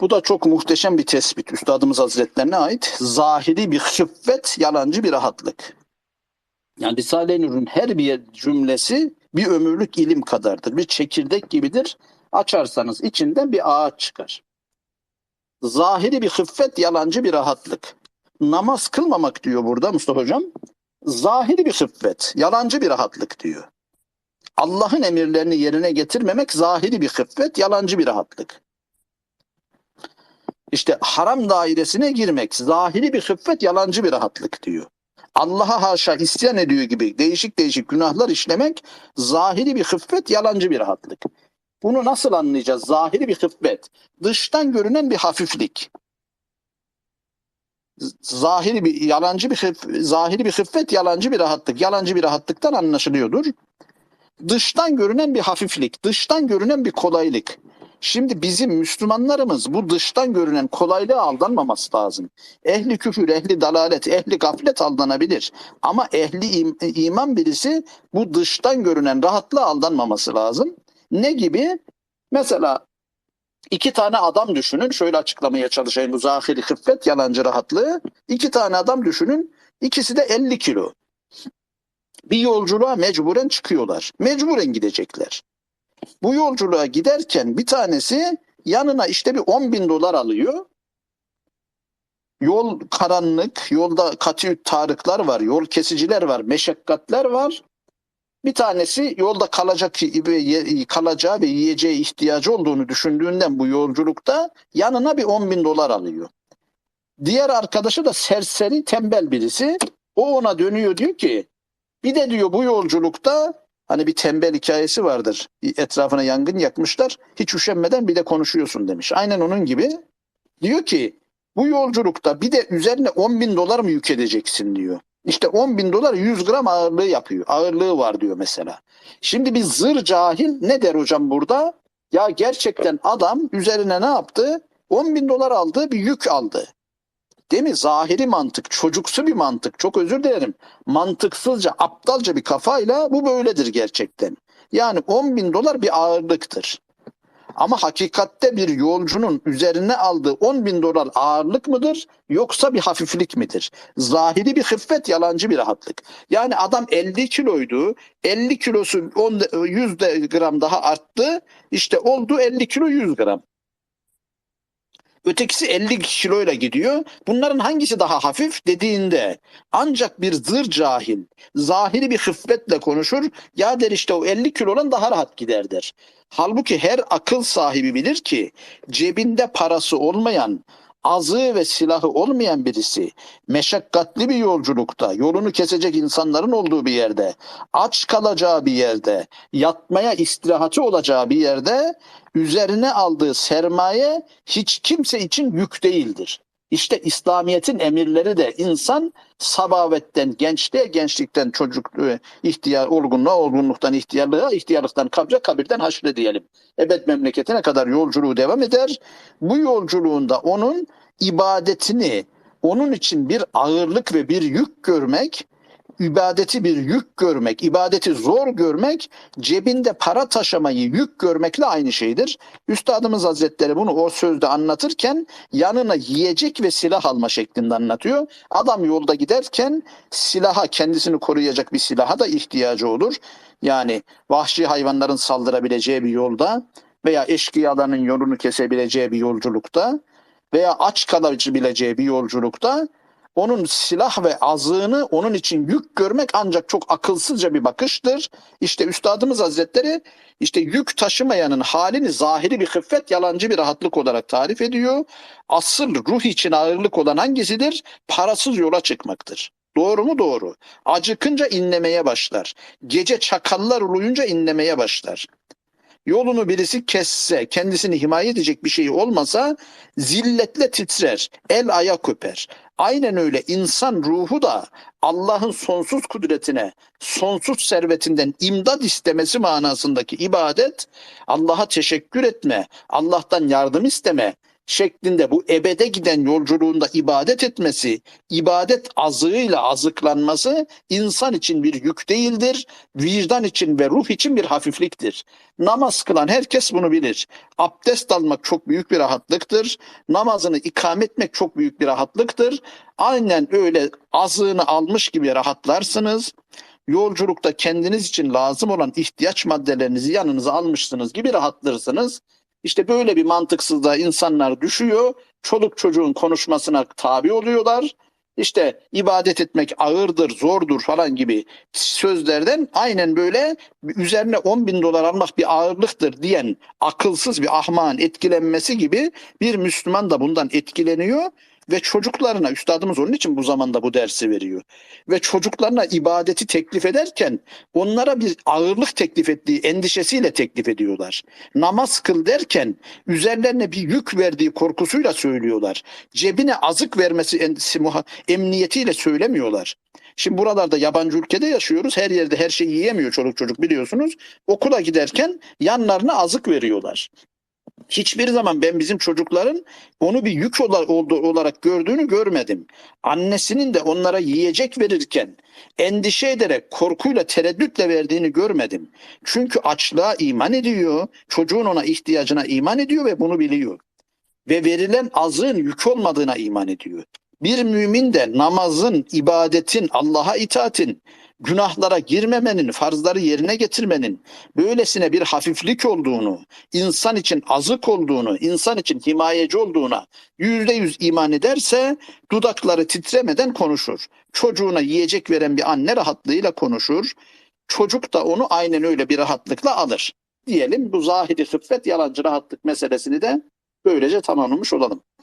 Bu da çok muhteşem bir tespit Üstadımız Hazretlerine ait. Zahiri bir hıffet, yalancı bir rahatlık. Yani Risale-i Nur'un her bir cümlesi bir ömürlük ilim kadardır. Bir çekirdek gibidir. Açarsanız içinden bir ağaç çıkar. Zahiri bir hıffet, yalancı bir rahatlık. Namaz kılmamak diyor burada Mustafa Hocam. Zahiri bir hıffet, yalancı bir rahatlık diyor. Allah'ın emirlerini yerine getirmemek zahiri bir hıffet, yalancı bir rahatlık. İşte haram dairesine girmek zahiri bir hıffet, yalancı bir rahatlık diyor. Allah'a haşa isyan ediyor gibi değişik değişik günahlar işlemek zahiri bir hıffet, yalancı bir rahatlık. Bunu nasıl anlayacağız? Zahiri bir hıffet. Dıştan görünen bir hafiflik. Zahiri bir yalancı bir hıf- zahiri bir hıffet, yalancı bir rahatlık. Yalancı bir rahatlıktan anlaşılıyordur. Dıştan görünen bir hafiflik, dıştan görünen bir kolaylık. Şimdi bizim Müslümanlarımız bu dıştan görünen kolaylığa aldanmaması lazım. Ehli küfür, ehli dalalet, ehli gaflet aldanabilir. Ama ehli im- iman birisi bu dıştan görünen rahatlığa aldanmaması lazım. Ne gibi? Mesela iki tane adam düşünün. Şöyle açıklamaya çalışayım bu zahiri hıffet, yalancı rahatlığı. İki tane adam düşünün. İkisi de 50 kilo. Bir yolculuğa mecburen çıkıyorlar. Mecburen gidecekler. Bu yolculuğa giderken bir tanesi yanına işte bir 10 bin dolar alıyor. Yol karanlık, yolda katı tarıklar var, yol kesiciler var, meşakkatler var. Bir tanesi yolda kalacak ve kalacağı ve yiyeceği ihtiyacı olduğunu düşündüğünden bu yolculukta yanına bir 10 bin dolar alıyor. Diğer arkadaşı da serseri, tembel birisi. O ona dönüyor diyor ki bir de diyor bu yolculukta hani bir tembel hikayesi vardır. Etrafına yangın yakmışlar. Hiç üşenmeden bir de konuşuyorsun demiş. Aynen onun gibi. Diyor ki bu yolculukta bir de üzerine 10 bin dolar mı yük edeceksin diyor. İşte 10 bin dolar 100 gram ağırlığı yapıyor. Ağırlığı var diyor mesela. Şimdi bir zır cahil ne der hocam burada? Ya gerçekten adam üzerine ne yaptı? 10 bin dolar aldı bir yük aldı. Değil mi? Zahiri mantık, çocuksu bir mantık. Çok özür dilerim. Mantıksızca, aptalca bir kafayla bu böyledir gerçekten. Yani 10 bin dolar bir ağırlıktır. Ama hakikatte bir yolcunun üzerine aldığı 10 bin dolar ağırlık mıdır yoksa bir hafiflik midir? Zahiri bir hıffet yalancı bir rahatlık. Yani adam 50 kiloydu 50 kilosu 10, 100 de gram daha arttı işte oldu 50 kilo 100 gram. Ötekisi 50 kiloyla gidiyor. Bunların hangisi daha hafif dediğinde ancak bir zır cahil zahiri bir hıffetle konuşur. Ya der işte o 50 kilonun daha rahat gider der. Halbuki her akıl sahibi bilir ki cebinde parası olmayan, azığı ve silahı olmayan birisi meşakkatli bir yolculukta, yolunu kesecek insanların olduğu bir yerde, aç kalacağı bir yerde, yatmaya istirahatı olacağı bir yerde üzerine aldığı sermaye hiç kimse için yük değildir. İşte İslamiyet'in emirleri de insan sabavetten gençliğe, gençlikten çocuk e, ihtiyar olgunluğa, olgunluktan ihtiyarlığa, ihtiyarlıktan kabra, kabirden haşre diyelim. Ebed memleketine kadar yolculuğu devam eder. Bu yolculuğunda onun ibadetini, onun için bir ağırlık ve bir yük görmek, ibadeti bir yük görmek, ibadeti zor görmek, cebinde para taşımayı yük görmekle aynı şeydir. Üstadımız Hazretleri bunu o sözde anlatırken yanına yiyecek ve silah alma şeklinde anlatıyor. Adam yolda giderken silaha kendisini koruyacak bir silaha da ihtiyacı olur. Yani vahşi hayvanların saldırabileceği bir yolda veya eşkıyaların yolunu kesebileceği bir yolculukta veya aç kalabileceği bir yolculukta onun silah ve azığını onun için yük görmek ancak çok akılsızca bir bakıştır. İşte Üstadımız Hazretleri işte yük taşımayanın halini zahiri bir hıffet, yalancı bir rahatlık olarak tarif ediyor. Asıl ruh için ağırlık olan hangisidir? Parasız yola çıkmaktır. Doğru mu? Doğru. Acıkınca inlemeye başlar. Gece çakallar uluyunca inlemeye başlar. Yolunu birisi kesse, kendisini himaye edecek bir şey olmasa zilletle titrer, el ayak öper. Aynen öyle. İnsan ruhu da Allah'ın sonsuz kudretine, sonsuz servetinden imdad istemesi manasındaki ibadet, Allah'a teşekkür etme, Allah'tan yardım isteme, şeklinde bu ebede giden yolculuğunda ibadet etmesi, ibadet azığıyla azıklanması insan için bir yük değildir, vicdan için ve ruh için bir hafifliktir. Namaz kılan herkes bunu bilir. Abdest almak çok büyük bir rahatlıktır. Namazını ikame etmek çok büyük bir rahatlıktır. Aynen öyle azığını almış gibi rahatlarsınız. Yolculukta kendiniz için lazım olan ihtiyaç maddelerinizi yanınıza almışsınız gibi rahatlırsınız. İşte böyle bir mantıksızlığa insanlar düşüyor. Çoluk çocuğun konuşmasına tabi oluyorlar. İşte ibadet etmek ağırdır, zordur falan gibi sözlerden aynen böyle üzerine 10 bin dolar almak bir ağırlıktır diyen akılsız bir ahmağın etkilenmesi gibi bir Müslüman da bundan etkileniyor ve çocuklarına üstadımız onun için bu zamanda bu dersi veriyor. Ve çocuklarına ibadeti teklif ederken onlara bir ağırlık teklif ettiği endişesiyle teklif ediyorlar. Namaz kıl derken üzerlerine bir yük verdiği korkusuyla söylüyorlar. Cebine azık vermesi emniyetiyle söylemiyorlar. Şimdi buralarda yabancı ülkede yaşıyoruz. Her yerde her şeyi yiyemiyor çoluk çocuk biliyorsunuz. Okula giderken yanlarına azık veriyorlar. Hiçbir zaman ben bizim çocukların onu bir yük olarak gördüğünü görmedim. Annesinin de onlara yiyecek verirken endişe ederek korkuyla tereddütle verdiğini görmedim. Çünkü açlığa iman ediyor, çocuğun ona ihtiyacına iman ediyor ve bunu biliyor. Ve verilen azığın yük olmadığına iman ediyor. Bir mümin de namazın, ibadetin, Allah'a itaatin, günahlara girmemenin, farzları yerine getirmenin böylesine bir hafiflik olduğunu, insan için azık olduğunu, insan için himayeci olduğuna yüzde yüz iman ederse dudakları titremeden konuşur. Çocuğuna yiyecek veren bir anne rahatlığıyla konuşur. Çocuk da onu aynen öyle bir rahatlıkla alır. Diyelim bu zahiri hıffet yalancı rahatlık meselesini de böylece tamamlamış olalım.